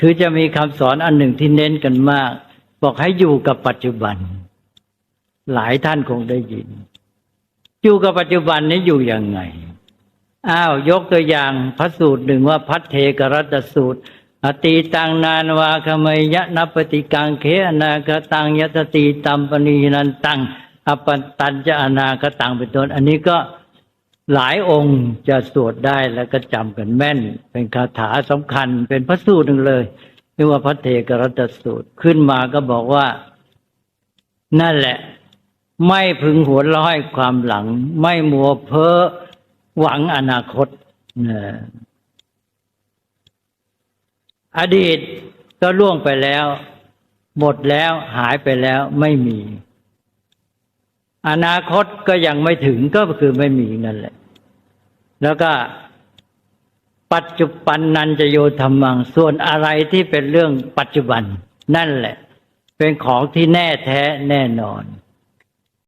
คือจะมีคำสอนอันหนึ่งที่เน้นกันมาก บอกให้อยู่กับปัจจุบัน หลายท่านคงได้ยิน อยู่กับปัจจุบันนี้อยู่ยังไงอ้าวยกตัวอย่างพระสูตรหนึ่งว่าพัทเทกรัตสูตร อตีตังนานวาคเมยยะนปฏิกังเขอนาคตังยตติตัมปณีนันตังอปันตัญจะอนาคตังเป็นต้นอันนี้ก็ หลายองค์จะสวดได้แล้วก็จำกันแม่น เป็นคาถาสำคัญเป็นพระสูตรหนึ่งเลยเรียกว่าพระเทกรัตสูตรขึ้นมาก็บอกว่า นั่นแหละ ไม่พึงหัวร้อยความหลัง ไม่มัวเพ้อหวังอนาคตนะอดีตก็ล่วงไปแล้วหมดแล้วหายไปแล้วไม่มี อนาคตก็ยังไม่ถึงก็คือไม่มีนั่นแหละ แล้วก็ปัจจุบันนันจะโยธรรมัง ส่วนอะไรที่เป็นเรื่องปัจจุบัน นั่นแหละ เป็นของที่แน่แท้แน่นอน